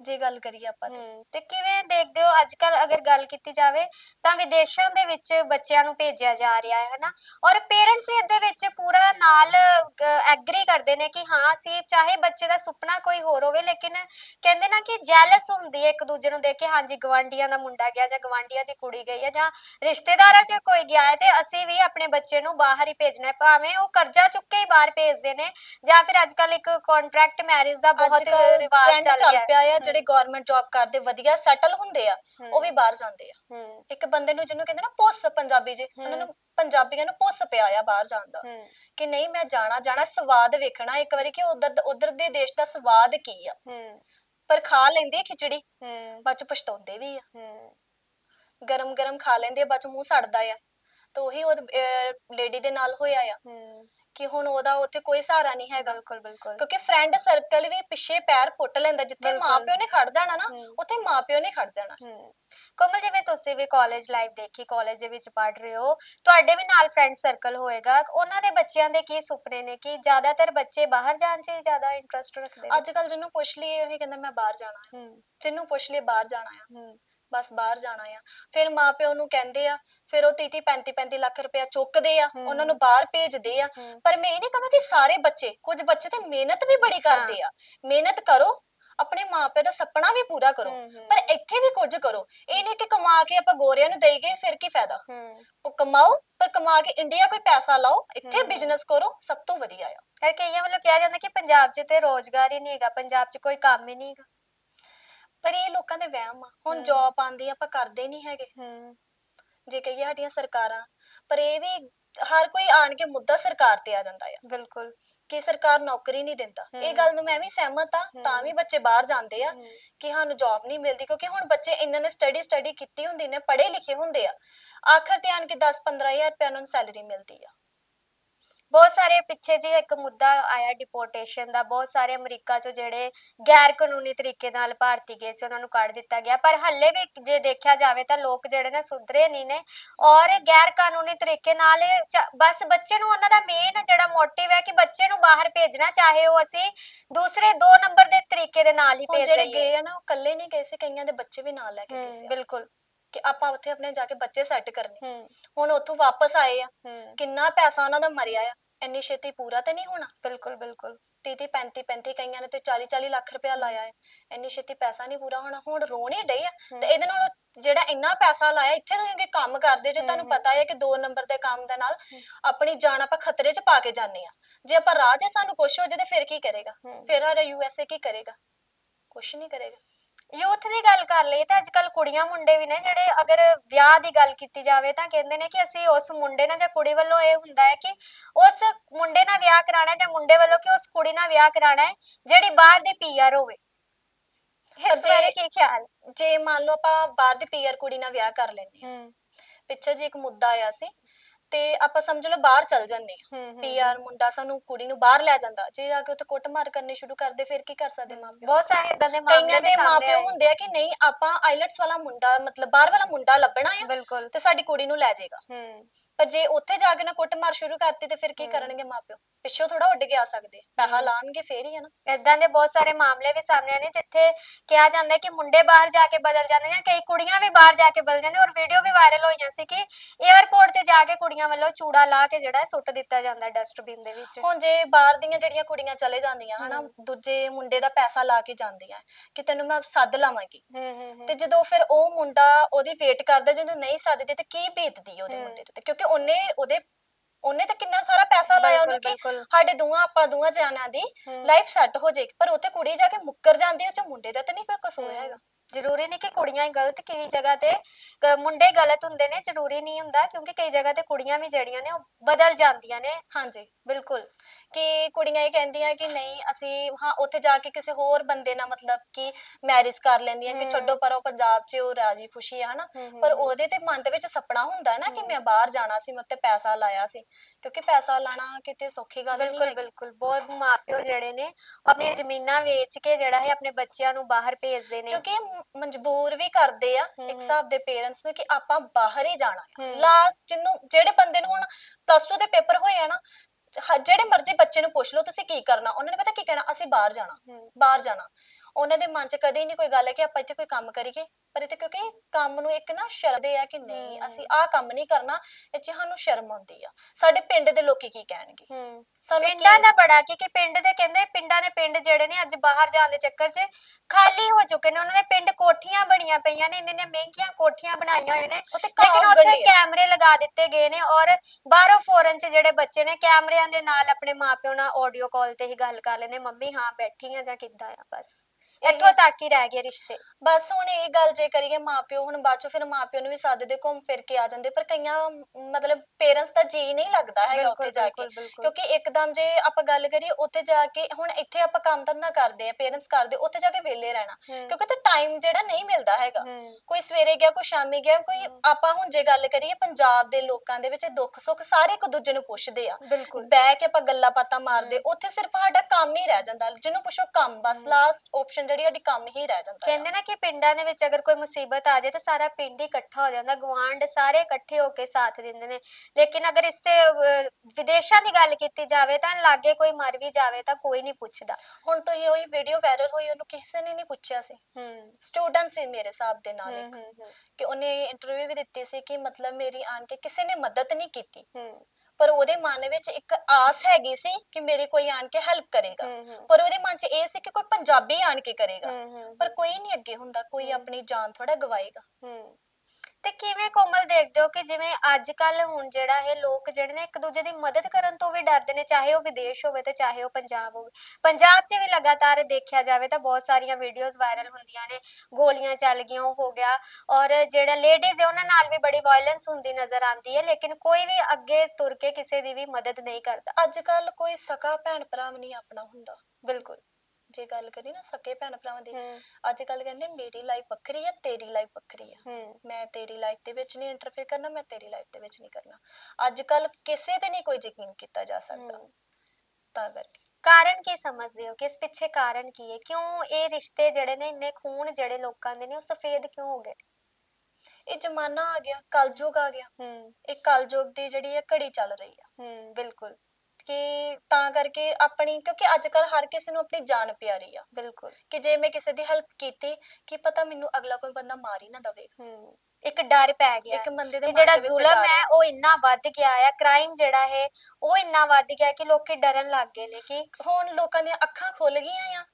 ਜੇ ਗੱਲ ਕਰੀਏ ਆਪਾਂ ਤੇ। ਹਮ, ਤੇ ਕਿਵੇਂ ਦੇਖਦੇ ਹੋ ਅੱਜ ਕੱਲ ਅਗਰ ਗੱਲ ਕੀਤੀ ਜਾਵੇ ਤਾਂ ਵਿਦੇਸ਼ਾਂ ਦੇ ਵਿੱਚ ਬੱਚਿਆਂ ਨੂੰ ਭੇਜਿਆ ਜਾ ਰਿਹਾ ਹੈ ਹਨਾ? ਔਰ ਪੇਰੈਂਟਸ ਇਹਦੇ ਵਿੱਚ ਪੂਰਾ ਨਾਲ ਐਗਰੀ ਕਰਦੇ ਨੇ ਕਿ ਹਾਂ ਅਸੀਂ ਚਾਹੇ ਬੱਚੇ ਦਾ ਸੁਪਨਾ ਕੋਈ ਹੋਰ ਹੋਵੇ ਲੇਕਿਨ ਕਹਿੰਦੇ ਨਾ ਕਿ ਜੈਲਸ ਹੁੰਦੀ ਹੈ ਇੱਕ ਦੂਜੇ ਨੂੰ ਦੇਖ ਕੇ ਹਾਂਜੀ ਗਵਾਂਡੀਆਂ ਦਾ ਮੁੰਡਾ ਗਿਆ ਜਾਂ ਗਵਾਂਡੀਆਂ ਦੀ ਕੁੜੀ ਗਈ ਹੈ ਜਾਂ ਰਿਸ਼ਤੇਦਾਰਾਂ 'ਚ ਕੋਈ ਗਿਆ ਹੈ ਤੇ ਅਸੀਂ ਵੀ ਆਪਣੇ ਬੱਚੇ ਨੂੰ ਬਾਹਰ ਹੀ ਭੇਜਣਾ ਹੈ। ਭਾਵੇਂ ਉਹ ਕਰਜ਼ਾ ਚੁੱਕ ਕੇ ਹੀ ਬਾਹਰ ਭੇਜਦੇ ਨੇ ਜਾਂ ਫਿਰ ਅੱਜ ਕੱਲ ਇੱਕ ਕੰਟਰੈਕਟ ਮੈਰਿਜ ਦਾ ਬਹੁਤ ਰਿਵਾਜ trend ਚੱਲ ਪਿਆ ਹੈ ਜਿਹੜੇ ਗਵਰਨਮੈਂਟ ਜੌਬ ਕਰਦੇ ਵਧੀਆ ਸੈਟਲ ਹੁੰਦੇ ਆ ਉਹ ਵੀ ਬਾਹਰ ਜਾਂਦੇ ਆ। ਇੱਕ ਬੰਦੇ ਨੂੰ ਜਿਹਨੂੰ ਕਹਿੰਦੇ ਨਾ ਪੁੱਸ ਪੰਜਾਬੀ ਜੇ ਉਹਨਾਂ ਨੂੰ ਪੰਜਾਬੀਆਂ ਨੂੰ ਪੁੱਸ ਪਿਆ ਆ ਬਾਹਰ ਜਾਣ ਦਾ। ਕਿ ਨਹੀਂ ਮੈਂ ਜਾਣਾ ਜਾਣਾ ਸਵਾਦ ਵੇਖਣਾ ਇੱਕ ਵਾਰੀ ਕਿ ਉਧਰ ਉਧਰ ਦੇ ਦੇਸ਼ ਦਾ ਸਵਾਦ ਕੀ ਆ। ਪਰ ਖਾ ਲੈਂਦੇ ਆ ਖਿਚੜੀ ਹਮ, ਬਾਅਦ ਚ ਪਛਤਾਉਂਦੇ ਵੀ ਆ। ਗਰਮ ਗਰਮ ਖਾ ਲੈਂਦੇ ਆ ਬਾਅਦ ਚ ਮੂੰਹ ਸੜਦਾ ਆ। ਤਾਂ ਉਹੀ ਉਹ ਲੇਡੀ ਦੇ ਨਾਲ ਹੋਇਆ ਆ। ਕਿ ਹੁਣ ਉਹਦਾ ਉੱਥੇ ਕੋਈ ਸਹਾਰਾ ਨਹੀਂ ਹੈਗਾ ਬਿਲਕੁਲ ਬਿਲਕੁਲ। ਕਿਉਂਕਿ ਫਰੈਂਡ ਸਰਕਲ ਵੀ ਪਿੱਛੇ ਪੈਰ ਪੁੱਟ ਲੈਂਦਾ ਜਿੱਥੇ ਬਿਲਕੁਲ। ਮਾਪਿਓ ਨੇ ਖੜ ਜਾਣਾ ਨਾ ਹਮ। ਉੱਥੇ ਮਾਪਿਓ ਨੇ ਖੜ ਜਾਣਾ। ਹਮ ਕੋਮਲ ਜਿਵੇਂ ਤੁਸੀਂ ਵੀ ਕਾਲਜ ਲਾਈਫ ਦੇਖੀ ਕਾਲਜ ਦੇ ਵਿੱਚ ਪੜ੍ਹ ਰਹੇ ਹੋ ਤੁਹਾਡੇ ਵੀ ਨਾਲ ਫਰੈਂਡ ਸਰਕਲ ਹੋਏਗਾ। ਉਹਨਾਂ ਦੇ ਬੱਚਿਆਂ ਦੇ ਕੀ ਸੁਪਨੇ ਨੇ ਕਿ ਜ਼ਿਆਦਾਤਰ ਬੱਚੇ ਬਾਹਰ ਜਾਣ 'ਚ ਜ਼ਿਆਦਾ ਇੰਟਰਸਟ ਰੱਖਦੇ ਨੇ? ਅੱਜ ਕੱਲ ਜਿਹਨੂੰ ਪੁੱਛ ਲਈਏ ਉਹ ਕਹਿੰਦਾ ਮੈਂ ਬਾਹਰ ਜਾਣਾ ਹੈ। ਹਮ ਜਿਹਨੂੰ ਪੁੱਛ ਲਈਏ ਬਾਹਰ ਜਾਣਾ ਆ। ਬਸ ਬਾਹਰ ਜਾਣਾ ਆ। ਫਿਰ ਮਾਪਿਓ ਨੂੰ ਕਹਿੰਦੇ ਆ ਫਿਰ ਉਹ 30 35 35 ਲੱਖ ਰੁਪਇਆ ਚੁੱਕਦੇ ਆ ਹਮ। ਉਹਨਾਂ ਨੂੰ ਬਾਹਰ ਭੇਜਦੇ ਆ। ਹਮ। ਪਰ ਮੈਂ ਇਹ ਨਹੀਂ ਕਹਾਂ ਕਿ ਸਾਰੇ ਬੱਚੇ ਕੁਝ ਬੱਚੇ ਤੇ ਮਿਹਨਤ ਵੀ ਬੜੀ ਕਰਦੇ ਆ। ਮਿਹਨਤ ਕਰੋ ਆਪਣੇ ਮਾਪਿਓ ਦਾ ਸੁਪਨਾ ਵੀ ਪੂਰਾ ਕਰੋ। ਹਮ, ਹਮ। ਪਰ ਇੱਥੇ ਵੀ ਕੁਝ ਕਰੋ। ਇਹ ਨਹੀਂ ਕਿ ਕਮਾ ਕੇ ਆਪਾਂ ਗੋਰਿਆਂ ਨੂੰ ਦੇਈਏ ਫਿਰ ਕੀ ਫਾਇਦਾ? ਉਹ ਕਮਾਓ ਪਰ ਕਮਾ ਕੇ ਇੰਡੀਆ ਕੋਈ ਪੈਸਾ ਲਾਓ ਇੱਥੇ ਹਮ। ਬਿਜ਼ਨਸ ਕਰੋ ਸਭ ਤੋਂ ਵਧੀਆ ਆ। ਫਿਰ ਕਈਆਂ ਵੱਲੋਂ ਕਿਹਾ ਜਾਂਦਾ ਕਿ ਪੰਜਾਬ 'ਚ ਤੇ ਰੋਜ਼ਗਾਰ ਹੀ ਨਹੀਂ ਹੈਗਾ ਪੰਜਾਬ 'ਚ ਕੋਈ ਕੰਮ ਹੀ ਨਹੀਂ ਹੈਗਾ। ਪਰ ਇਹ ਲੋਕਾਂ ਦੇ ਵਹਿਮ ਆ ਹੁਣ। ਜੌਬ ਆਂਦੀ ਆਪਾਂ ਕਰਦੇ ਨਹੀਂ ਹੈਗੇ ਹਮ ਜੇ ਕਹੀਏ ਸਾਡੀਆਂ ਸਰਕਾਰਾਂ ਪਰ ਇਹ ਵੀ ਹਰ ਕੋਈ ਆਣ ਕੇ ਮੁੱਦਾ ਸਰਕਾਰ ਤੇ ਆ ਜਾਂਦਾ ਆ ਬਿਲਕੁਲ ਕਿ ਸਰਕਾਰ ਨੌਕਰੀ ਨਹੀਂ ਦਿੰਦਾ ਇਹ। ਗੱਲ ਨੂੰ ਮੈਂ ਵੀ ਸਹਿਮਤ ਆ ਤਾਂ। ਵੀ ਬੱਚੇ ਬਾਹਰ ਜਾਂਦੇ ਆ। ਕਿ ਸਾਨੂੰ ਜੌਬ ਨਹੀਂ ਮਿਲਦੀ ਕਿਉਂਕਿ ਹੁਣ ਬੱਚੇ ਇਹਨਾਂ ਨੇ ਸਟੱਡੀ ਸਟੱਡੀ ਕੀਤੀ ਹੁੰਦੀ ਨੇ ਪੜ੍ਹੇ ਲਿਖੇ ਹੁੰਦੇ ਆ ਆਖਰ ਤੇ ਆਣ ਕੇ 10 15000 ਰੁਪਏ ਉਹਨਾਂ ਨੂੰ ਸੈਲਰੀ ਮਿਲਦੀ ਆ ਬਹੁਤ ਸਾਰੇ ਪਿੱਛੇ ਜੀ ਇੱਕ ਮੁੱਦਾ ਆਇਆ ਡਿਪੋਰਟੇਸ਼ਨ ਦਾ ਬਹੁਤ ਸਾਰੇ ਅਮਰੀਕਾ 'ਚ ਜਿਹੜੇ ਗੈਰ ਕਾਨੂੰਨੀ ਤਰੀਕੇ ਨਾਲ ਭਾਰਤੀ ਗਏ ਸੀ ਉਹਨਾਂ ਨੂੰ ਕੱਢ ਦਿੱਤਾ ਗਿਆ ਪਰ ਹੱਲੇ ਵੀ ਜੇ ਦੇਖਿਆ ਜਾਵੇ ਤਾਂ ਲੋਕ ਜਿਹੜੇ ਨੇ ਸੁਧਰੇ ਨਹੀਂ ਨੇ ਔਰ ਗੈਰ ਕਾਨੂੰਨੀ ਤਰੀਕੇ ਨਾਲ ਚ- ਬਸ ਬੱਚੇ ਨੂੰ ਉਹਨਾਂ ਦਾ ਮੇਨ ਜਿਹੜਾ ਮੋਟਿਵ ਹੈ ਕਿ ਬੱਚੇ ਨੂੰ ਬਾਹਰ ਭੇਜਣਾ ਚਾਹੇ ਉਹ ਅਸੀਂ ਦੂਸਰੇ ਦੋ ਨੰਬਰ ਦੇ ਤਰੀਕੇ ਦੇ ਨਾਲ ਹੀ ਹੁਣ ਭੇਜ ਜਿਹੜੇ ਦਈਏ। ਗਏ ਆ ਨਾ ਉਹ ਇਕੱਲੇ ਨਹੀਂ ਗਏ ਸੀ ਕਈਆਂ ਦੇ ਬੱਚੇ ਵੀ ਨਾਲ ਲੈ ਕੇ ਗਏ ਸੀ। ਬਿਲਕੁਲ। ਕਿ ਆਪਾਂ ਉੱਥੇ ਆਪਣੇ ਜਾ ਕੇ ਬੱਚੇ ਸੈੱਟ ਕਰਨੇ। ਹੂੰ। ਹੁਣ ਉੱਥੋਂ ਵਾਪਸ ਆਏ ਆ ਹੂੰ। ਕਿੰਨਾ ਪੈਸਾ ਉਹਨਾਂ ਦਾ ਮਰਿਆ ਆ। ਇੰਨੀ ਛੇਤੀ ਪੂਰਾ ਤੇ ਨਹੀਂ ਹੋਣਾ। ਬਿਲਕੁਲ ਬਿਲਕੁਲ। 30 35 35 ਕਈਆਂ ਨੇ ਤੇ 40 40 ਲੱਖ ਰੁਪਇਆ ਲਾਇਆ ਹੈ ਇੰਨੀ ਛੇਤੀ ਪੈਸਾ ਨਹੀਂ ਪੂਰਾ ਹੋਣਾ। ਹੁਣ ਰੋਣ ਡਏ ਆ। ਤੇ ਇਹਦੇ ਨਾਲ ਜਿਹੜਾ ਇੰਨਾ ਪੈਸਾ ਲਾਇਆ ਇੱਥੇ ਤੁਸੀਂ ਕਿ ਕੰਮ ਕਰਦੇ ਜੇ ਤੁਹਾਨੂੰ। ਪਤਾ ਹੈ ਕਿ ਦੋ ਨੰਬਰ ਦੇ ਕੰਮ ਦੇ ਨਾਲ ਆਪਣੀ ਜਾਨ ਆਪਾਂ ਖਤਰੇ 'ਚ ਪਾ ਕੇ ਜਾਂਦੇ ਆ। ਜੇ ਆਪਾਂ ਰਾਹ 'ਚ ਸਾਨੂੰ ਕੁਛ ਹੋ ਜਾਏ ਤੇ ਫਿਰ ਕੀ ਕਰੇਗਾ। ਫਿਰ ਹਰ ਯੂਐਸਏ ਕੀ ਕਰੇਗਾ? ਕੁਛ ਨਹੀਂ ਕਰੇਗਾ। ਯੂਥ ਦੀ ਗੱਲ ਕਰ ਲਈਏ ਤਾਂ ਅੱਜ ਕੱਲ ਕੁੜੀਆਂ ਮੁੰਡੇ ਵੀ ਨੇ ਜਿਹੜੇ ਅਗਰ ਵਿਆਹ ਦੀ ਗੱਲ ਕੀਤੀ ਜਾਵੇ ਤਾਂ ਕਹਿੰਦੇ ਨੇ ਕਿ ਅਸੀਂ ਉਸ ਮੁੰਡੇ ਨਾਲ ਜਾਂ ਕੁੜੀ ਵੱਲੋਂ ਇਹ ਹੁੰਦਾ ਹੈ ਕਿ ਉਸ ਮੁੰਡੇ ਨਾਲ ਵਿਆਹ ਕਰਾਣਾ ਜਾਂ ਮੁੰਡੇ ਵੱਲੋਂ ਕਿ ਉਸ ਕੁੜੀ ਨਾਲ ਵਿਆਹ ਕਰਾਣਾ ਹੈ ਜਿਹੜੀ ਬਾਹਰ ਦੀ ਪੀਆਰ ਹੋਵੇ। ਇਸ ਬਾਰੇ ਕੀ ਖਿਆਲ? ਜੇ ਮੰਨ ਲਓ ਆਪਾਂ ਬਾਹਰ ਦੀ ਪੀਆਰ ਕੁੜੀ ਨਾਲ ਵਿਆਹ ਕਰ ਲੈਂਦੇ ਹੂੰ। ਪਿੱਛੇ ਜੇ ਇੱਕ ਮੁੱਦਾ ਆਇਆ ਸੀ ਤੇ ਆਪਾਂ ਸਮਝ ਲਓ ਬਾਹਰ ਚੱਲ ਜਾਂਦੇ ਆ ਹੂੰ ਪੀਆਰ ਮੁੰਡਾ ਸਾਨੂੰ ਕੁੜੀ ਨੂੰ ਬਾਹਰ ਲੈ ਜਾਂਦਾ। ਜੇ ਜਾ ਕੇ ਉੱਥੇ ਕੁੱਟਮਾਰ ਕਰਨੀ ਸ਼ੁਰੂ ਕਰਦੇ ਫਿਰ ਕੀ ਕਰ ਸਕਦੇ ਮਾਪੇ ਬਹੁਤ ਸਾਰੇ ਇਦਾਂ ਦੇ ਮਾਮਲੇ ਕਈਆਂ ਵੀ ਦੇ ਸਾਹਮਣੇ ਮਾਪਿਓ ਆਏ। ਹੁੰਦੇ ਆ ਕਿ ਨਹੀਂ ਆਪਾਂ ਆਈਲਟਸ ਵਾਲਾ ਮੁੰਡਾ ਮਤਲਬ ਬਾਹਰ ਵਾਲਾ ਮੁੰਡਾ ਲੱਭਣਾ ਆ ਬਿਲਕੁਲ। ਤੇ ਸਾਡੀ ਕੁੜੀ ਨੂੰ ਲੈ ਜਾਏਗਾ। ਹੂੰ। ਪਰ ਜੇ ਉੱਥੇ ਜਾ ਕੇ ਨਾ ਕੁੱਟਮਾਰ ਸ਼ੁਰੂ ਕਰਤੀ ਤੇ ਫਿਰ ਕੀ ਕਰਨਗੇ ਮਾਪਿਓ? ਪਿੱਛੋਂ ਥੋੜਾ ਉੱਡ ਕੇ ਆ ਸਕਦੇ। ਪੈਸਾ ਲਾਣਗੇ ਫੇਰ ਹੀ ਆ ਨਾ। ਇਦਾਂ ਦੇ ਬਹੁਤ ਸਾਰੇ ਮਾਮਲੇ ਵੀ ਸਾਹਮਣੇ ਆਏ ਨੇ ਜਿੱਥੇ ਕਿਹਾ ਜਾਂਦਾ ਹੈ ਕਿ ਮੁੰਡੇ ਬਾਹਰ ਜਾ ਕੇ ਬਦਲ ਜਾਂਦੇ ਨੇ ਕਈ ਕੁੜੀਆਂ ਵੀ ਬਾਹਰ ਜਾ ਕੇ ਬਦਲ ਜਾਂਦੀਆਂ ਔਰ ਵੀਡੀਓ ਵੀ ਵਾਇਰਲ ਹੋਈਆਂ ਸੀ ਕਿ 에ਅਰਪੋਰਟ ਤੇ ਜਾ ਕੇ ਕੁੜੀਆਂ ਵੱਲੋਂ ਚੂੜਾ ਲਾ ਕੇ ਜਿਹੜਾ ਹੈ ਸੁੱਟ ਦਿੱਤਾ ਜਾਂਦਾ ਡਸਟਬਿਨ ਦੇ ਵਿੱਚ। ਹੁਣ ਜੇ ਬਾਹਰ ਦੀਆਂ ਜਿਹੜੀਆਂ ਕੁੜੀਆਂ ਚਲੇ ਜਾਂਦੀਆਂ ਹਨਾ। ਦੂਜੇ ਮੁੰਡੇ ਦਾ ਪੈਸਾ ਲਾ ਕੇ ਜਾਂਦੀਆਂ ਕਿ ਤੈਨੂੰ ਮੈਂ ਸੱਦ ਲਾਵਾਂਗੀ। ਹੂੰ ਹੂੰ ਤੇ ਜਦੋਂ ਫਿਰ ਉਹ ਮੁੰਡਾ ਉਹਦੀ ਵੇਟ ਕਰਦਾ ਜਦੋਂ ਨਹੀਂ ਸੱਦਦੇ ਤੇ ਕੀ ਬੀਤਦੀ ਉਹਦੇ। ਮੁੰਡੇ ਤੇ ਕਿਉਂਕਿ ਉਹਨੇ ਉਹਦੇ ਉਹਨੇ ਤਾਂ ਕਿੰਨਾ ਸਾਰਾ ਪੈਸਾ ਲਾਇਆ ਉਹਨੂੰ ਕਿ ਬਿਲਕੁਲ। ਸਾਡੇ ਦੋਵਾਂ ਆਪਾਂ ਦੋਵਾਂ ਜਾਣਿਆਂ ਦੀ ਹਮ। ਲਾਈਫ ਸੈੱਟ ਹੋ ਜਾਏਗੀ ਪਰ ਉੱਥੇ ਕੁੜੀ ਜਾ ਕੇ ਮੁੱਕਰ ਜਾਂਦੀ ਹੈ ਤੇ ਮੁੰਡੇ ਦਾ ਤਾਂ ਨਹੀਂ ਕੋਈ ਕਸੂਰ ਹੈਗਾ। ਜ਼ਰੂਰੀ ਨਹੀਂ ਕਿ ਕੁੜੀਆਂ ਹੀ ਗਲਤ ਕਈ ਜਗ੍ਹਾ ਤੇ ਕ- ਮੁੰਡੇ ਗਲਤ ਹੁੰਦੇ ਨੇ ਜ਼ਰੂਰੀ ਨਹੀਂ ਹੁੰਦਾ ਕਿਉਂਕਿ ਕਈ ਜਗ੍ਹਾ ਤੇ ਕੁੜੀਆਂ ਵੀ ਜਿਹੜੀਆਂ ਨੇ ਉਹ ਬਦਲ ਜਾਂਦੀਆਂ ਨੇ। ਹਾਂਜੀ। ਬਿਲਕੁਲ ਕਿ ਕੁੜੀਆਂ ਇਹ ਕਹਿੰਦੀਆਂ ਕਿ ਨਹੀਂ ਅਸੀਂ ਹਾਂ ਉੱਥੇ ਜਾ ਕੇ ਕਿਸੇ ਹੋਰ ਬੰਦੇ ਨਾਲ ਮਤਲਬ ਕਿ ਮੈਰਿਜ ਕਰ ਲੈਂਦੀਆਂ ਕਿ। ਛੱਡੋ ਪਰ ਉਹ ਪੰਜਾਬ 'ਚ ਉਹ ਰਾਜੀ ਖੁਸ਼ੀ ਆ ਹਨਾ ਪਰ ਉਹਦੇ ਤੇ ਮਨ ਦੇ ਵਿੱਚ ਸੁਪਨਾ ਹੁੰਦਾ ਨਾ ਕਿ। ਮੈਂ ਬਾਹਰ ਜਾਣਾ ਸੀ ਮੈਂ ਉੱਤੇ ਪੈਸਾ ਲਾਇਆ ਸੀ ਕਿਉਂਕਿ ਪੈਸਾ ਲਾਣਾ ਕਿਤੇ ਸੌਖੀ ਗੱਲ ਨਹੀਂ ਬਿਲਕੁਲ ਬਿਲਕੁਲ ਬਹੁਤ ਮਾਪਿਓ ਜਿਹੜੇ ਨੇ ਉਹ ਆਪਣੀਆਂ ਜ਼ਮੀਨਾਂ ਵੇਚ ਕੇ ਜਿਹੜਾ ਹੈ ਆਪਣੇ ਬੱਚਿਆਂ ਨੂੰ ਬਾਹਰ ਭੇਜਦੇ ਨੇ ਕਿਉਂਕਿ ਮਜਬੂਰ ਵੀ ਕਰਦੇ ਆ ਇੱਕ। ਹਿਸਾਬ ਦੇ ਪੇਰੈਂਟਸ ਨੂੰ ਕਿ ਆਪਾਂ ਬਾਹਰ ਹੀ ਜਾਣਾ। ਲਾਸਟ ਜਿਹਨੂੰ ਜਿਹੜੇ ਬੰਦੇ ਨੂੰ ਹੁਣ ਪਲੱਸ 2 ਦੇ ਪੇਪਰ ਹੋਏ ਆ ਨਾ ਹ- ਜਿਹੜੇ ਮਰਜ਼ੀ ਬੱਚੇ ਨੂੰ ਪੁੱਛ ਲਓ ਤੁਸੀਂ ਕੀ ਕਰਨਾ? ਉਹਨਾਂ ਨੇ ਪਤਾ ਕੀ ਕਹਿਣਾ? ਅਸੀਂ ਬਾਹਰ ਜਾਣਾ। ਬਾਹਰ ਜਾਣਾ। ਉਹਨਾਂ ਦੇ ਮਨ 'ਚ ਕਦੇ ਨਹੀਂ ਕੋਈ ਗੱਲ ਹੈ ਕਿ ਆਪਾਂ ਇੱਥੇ ਕੋਈ ਕੰਮ ਕਰੀਏ ਪਰ ਇੱਥੇ ਕਿਉਂਕਿ ਕੰਮ ਨੂੰ ਇੱਕ ਨਾ ਸ਼ਰਦੇ ਆ ਕਿ ਨਹੀਂ। ਅਸੀਂ ਆਹ ਕੰਮ ਨਹੀਂ ਕਰਨਾ ਇਹ 'ਚ ਸਾਨੂੰ ਸ਼ਰਮ ਆਉਂਦੀ ਆ। ਸਾਡੇ ਪਿੰਡ ਦੇ ਲੋਕੀ ਕੀ ਕਹਿਣਗੇ? ਹੂੰ। ਸਾਨੂੰ ਪਿੰਡਾਂ ਕੀ- ਦਾ ਬੜਾ ਕਿ ਕਿ ਪਿੰਡ ਦੇ ਕਹਿੰਦੇ ਪਿੰਡਾਂ ਦੇ ਪਿੰਡ ਜਿਹੜੇ ਨੇ ਅੱਜ ਬਾਹਰ ਜਾਣ ਦੇ ਚੱਕਰ 'ਚ ਖਾਲੀ ਹੋ ਚੁੱਕੇ ਨੇ। ਉਹਨਾਂ ਦੇ ਪਿੰਡ ਕੋਠੀਆਂ ਬਣੀਆਂ ਪਈਆਂ ਨੇ ਇੰਨੇ ਨੇ ਮਹਿੰਗੀਆਂ ਕੋਠੀਆਂ ਬਣਾਈਆਂ ਹੋਈਆਂ ਨੇ। ਉੱਥੇ ਲੇਕਿਨ ਘਾਹ ਉੱਥੇ ਉੱਗਣ ਡਿਆ। ਕੈਮਰੇ ਲਗਾ ਦਿੱਤੇ ਗਏ ਨੇ ਔਰ ਬਾਹਰੋਂ ਫੋਰਨ 'ਚ ਜਿਹੜੇ ਬੱਚੇ ਨੇ ਕੈਮਰਿਆਂ ਦੇ ਨਾਲ ਆਪਣੇ ਮਾਪਿਓ ਨਾਲ ਆਡੀਓ ਕਾਲ ਤੇ ਹੀ ਗੱਲ ਕਰ ਲੈਂਦੇ ਮੰਮੀ ਹਾਂ ਬੈਠੀ ਆ ਜਾਂ ਕਿੱਦਾਂ ਆ? ਬਸ। ਇੱਥੋਂ ਤੱਕ ਹੀ ਰਹਿ ਗਏ ਰਿਸ਼ਤੇ। ਬਸ ਹੁਣ ਇਹ ਗੱਲ ਜੇ ਕਰੀਏ ਮਾਪਿਓ ਹੁਣ ਬਾਅਦ ਚੋਂ ਫਿਰ ਮਾਪਿਓ ਨੂੰ ਵੀ ਸੱਦਦੇ ਘੁੰਮ ਫਿਰ ਕੇ ਆ ਜਾਂਦੇ। ਪਰ ਕਈਆਂ ਮਤਲਬ ਪੇਰੈਂਟਸ ਦਾ ਜੀ ਨਹੀਂ ਲੱਗਦਾ ਹੈਗਾ ਉੱਥੇ ਜਾ ਕੇ। ਕਿਉਂਕਿ ਇੱਕਦਮ ਜੇ ਆਪਾਂ ਗੱਲ ਕਰੀਏ ਉੱਥੇ ਜਾ ਕੇ ਹੁਣ ਇੱਥੇ ਆਪਾਂ ਕੰਮ ਧੰਦਾ ਕਰਦੇ ਆ ਪੇਰੈਂਟਸ ਕਰਦੇ ਉੱਥੇ ਜਾ ਕੇ ਵਿਹਲੇ ਰਹਿਣਾ। ਕਿਉਂਕਿ ਉੱਥੇ ਟਾਈਮ ਜਿਹੜਾ ਨਹੀਂ ਮਿਲਦਾ ਹੈਗਾ। ਕੋਈ ਸਵੇਰੇ ਗਿਆ ਕੋਈ ਸ਼ਾਮੀ ਗਿਆ ਕੋਈ ਆਪਾਂ ਹੁਣ ਜੇ ਗੱਲ ਕਰੀਏ ਪੰਜਾਬ ਦੇ ਲੋਕਾਂ ਦੇ ਵਿੱਚ ਦੁੱਖ ਸੁੱਖ ਸਾਰੇ ਇੱਕ ਦੂਜੇ ਨੂੰ ਪੁੱਛਦੇ ਆ। ਬਿਲਕੁਲ। ਬਹਿ ਕੇ ਆਪਾਂ ਗੱਲਾਂ ਬਾਤਾਂ ਮਾਰਦੇ ਉੱਥੇ ਸਿਰਫ ਸਾਡਾ ਕੰਮ ਹੀ ਰਹਿ ਜਾਂਦਾ। ਜਿਹਨੂੰ ਪੁੱਛੋ ਕੰਮ ਬਸ ਲਾਸਟ ਆਪਸ਼ਨ ਜਿਹੜੀ ਸਾਡੀ ਕੰਮ ਹੀ ਰਹਿ ਜਾਂਦਾ ਆ। ਕਹਿੰਦੇ ਨਾ ਕਿ ਪਿੰਡਾਂ ਦੇ ਵਿੱਚ ਅਗਰ ਕੋਈ ਮੁਸੀਬਤ ਆ ਜਾਏ ਤਾਂ ਸਾਰਾ ਪਿੰਡ ਹੀ ਇਕੱਠਾ ਹੋ ਜਾਂਦਾ ਗਵਾਂਢ ਸਾਰੇ ਇਕੱਠੇ ਹੋ ਕੇ ਸਾਥ ਦਿੰਦੇ ਨੇ। ਲੇਕਿਨ ਅਗਰ ਇਸ ਤੇ ਅਹ, ਵਿਦੇਸ਼ਾਂ ਦੀ ਗੱਲ ਕੀਤੀ ਜਾਵੇ ਤਾਂ ਲਾਗੇ ਕੋਈ ਮਰ ਵੀ ਜਾਵੇ ਤਾਂ ਕੋਈ ਨਹੀਂ ਪੁੱਛਦਾ। ਹੁਣ ਤੋਂ ਹੀ ਉਹੀ ਵੀਡੀਓ ਵਾਇਰਲ ਹੋਈ ਉਹਨੂੰ ਕਿਸੇ ਨੇ ਨਹੀਂ ਪੁੱਛਿਆ ਸੀ। ਹੂੰ। ਸਟੂਡੈਂਟ ਸੀ ਮੇਰੇ ਹਿਸਾਬ ਦੇ ਨਾਲ ਇੱਕ। ਕਿ ਉਹਨੇ ਇੰਟਰਵਿਊ ਵੀ ਦਿੱਤੀ ਸੀ ਕਿ ਮਤਲਬ ਮੇਰੀ ਆਣ ਕੇ ਕਿਸੇ ਨੇ ਮਦਦ ਨਹੀਂ ਕੀਤੀ। ਹੂੰ। ਪਰ ਉਹਦੇ ਮਨ ਵਿੱਚ ਇੱਕ ਆਸ ਹੈਗੀ ਸੀ ਕਿ ਮੇਰੀ ਕੋਈ ਆਣ ਕੇ ਹੈਲਪ ਕਰੇਗਾ। ਪਰ ਉਹਦੇ ਮਨ 'ਚ ਇਹ ਸੀ ਕਿ ਕੋਈ ਪੰਜਾਬੀ ਆਣ ਕੇ ਕਰੇਗਾ। ਪਰ ਕੋਈ ਨਹੀਂ ਅੱਗੇ ਹੁੰਦਾ ਕੋਈ ਆਪਣੀ ਜਾਨ ਥੋੜਾ ਗਵਾਏਗਾ। ਤੇ ਕਿਵੇਂ ਕੋਮਲ ਦੇਖਦੇ ਹੋ ਕਿ ਜਿਵੇਂ ਅੱਜ ਕੱਲ ਹੁਣ ਜਿਹੜਾ ਇਹ ਲੋਕ ਜਿਹੜੇ ਨੇ ਇੱਕ ਦੂਜੇ ਦੀ ਮਦਦ ਕਰਨ ਤੋਂ ਵੀ ਡਰਦੇ ਨੇ ਚਾਹੇ ਉਹ ਵਿਦੇਸ਼ ਹੋਵੇ ਤੇ ਚਾਹੇ ਉਹ ਪੰਜਾਬ ਹੋਵੇ। ਪੰਜਾਬ 'ਚ ਵੀ ਲਗਾਤਾਰ ਦੇਖਿਆ ਜਾਵੇ ਤਾਂ ਬਹੁਤ ਸਾਰੀਆਂ ਵੀਡੀਓਜ਼ ਵਾਇਰਲ ਹੁੰਦੀਆਂ ਨੇ ਗੋਲੀਆਂ ਚੱਲ ਗਈਆਂ ਉਹ ਹੋ ਗਿਆ। ਔਰ ਜਿਹੜਾ ਲੇਡੀਜ਼ ਹੈ ਉਹਨਾਂ ਨਾਲ ਵੀ ਬੜੀ ਵਾਇਲੈਂਸ ਹੁੰਦੀ ਨਜ਼ਰ ਆਉਂਦੀ ਹੈ ਲੇਕਿਨ ਕੋਈ ਵੀ ਅੱਗੇ ਤੁਰ ਕੇ ਕਿਸੇ ਦੀ ਵੀ ਮਦਦ ਨਹੀਂ ਕਰਦਾ। ਅੱਜ ਕੱਲ ਕੋਈ ਸਕਾ ਭੈਣ ਭਰਾ ਵੀ ਨਹੀਂ ਆਪਣਾ ਹੁੰਦਾ। ਬਿਲਕੁਲ। ਜੇ ਗੱਲ ਕਰੀ ਨਾ ਸਕੇ ਭੈਣ ਭਰਾਵਾਂ ਦੀ ਅੱਜ ਕੱਲ ਕਹਿੰਦੇ ਮੇਰੀ ਲਾਈਫ ਵੱਖਰੀ ਹੈ ਤੇਰੀ ਲਾਈਫ ਵੱਖਰੀ ਹੂੰ। ਮੈਂ ਤੇਰੀ ਲਾਈਫ ਦੇ ਵਿੱਚ ਨਹੀਂ ਇੰਟਰਫੇਅਰ ਕਰਨਾ ਮੈਂ ਤੇਰੀ ਲਾਈਫ ਦੇ ਵਿੱਚ ਨਹੀਂ ਕਰਨਾ। ਅੱਜ ਕੱਲ ਕਿਸੇ ਤੇ ਨਹੀਂ ਕੋਈ ਯਕੀਨ ਕੀਤਾ ਜਾ ਸਕਦਾ। ਤਾਂ ਕਰਕੇ। ਕਾਰਨ ਕੀ ਸਮਝਦੇ ਹੋ? ਕਿ ਇਸ ਪਿੱਛੇ ਕਾਰਨ ਕੀ ਹੈ? ਕਿਉਂ ਇਹ ਰਿਸ਼ਤੇ ਜਿਹੜੇ ਨੇ ਇੰਨੇ ਖੂਨ ਜਿਹੜੇ ਲੋਕਾਂ ਦੇ ਨੇ ਉਹ ਸਫੇਦ ਕਿਉਂ ਹੋ ਗਏ? ਇਹ ਜ਼ਮਾਨਾ ਆ ਗਿਆ ਕਲਯੁਗ ਆ ਗਿਆ। ਹੂੰ। ਇਹ ਕਲਯੁਗ ਦੀ ਜਿਹੜੀ ਹੈ ਘੜੀ ਚੱਲ ਰਹੀ ਆ। ਹੂੰ ਬਿਲਕੁਲ। ਕਿ ਤਾਂ ਕਰਕੇ ਆਪਣੀ ਕਿਉਂਕਿ ਅੱਜ ਕੱਲ ਹਰ ਕਿਸੇ ਨੂੰ ਆਪਣੀ ਜਾਨ ਪਿਆਰੀ ਆ। ਬਿਲਕੁਲ। ਕਿ ਜੇ ਮੈਂ ਕਿਸੇ ਦੀ ਹੈਲਪ ਕੀਤੀ ਕੀ ਪਤਾ ਮੈਨੂੰ ਅਗਲਾ ਕੋਈ ਬੰਦਾ ਮਾਰ ਹੀ ਨਾ ਦਵੇਗਾ ਹੂੰ। ਇੱਕ ਡਰ ਪੈ ਗਿਆ ਇੱਕ ਬੰਦੇ ਦੇ ਕਿ ਮਨ ਜਿਹੜਾ ਦੇ ਵਿੱਚ ਜ਼ੁਲਮ ਡਰ ਹੈ ਉਹ ਇੰਨਾ ਵੱਧ ਗਿਆ ਹੈ ਕ੍ਰਾਈਮ ਜਿਹੜਾ ਹੈ ਉਹ ਇੰਨਾ ਵੱਧ ਗਿਆ ਕਿ ਲੋਕੀ ਡਰਨ ਲੱਗ ਗਏ ਨੇ ਕਿ ਹੁਣ ਲੋਕਾਂ ਦੀਆਂ ਅੱਖਾਂ ਖੁੱਲ ਗਈਆਂ ਆ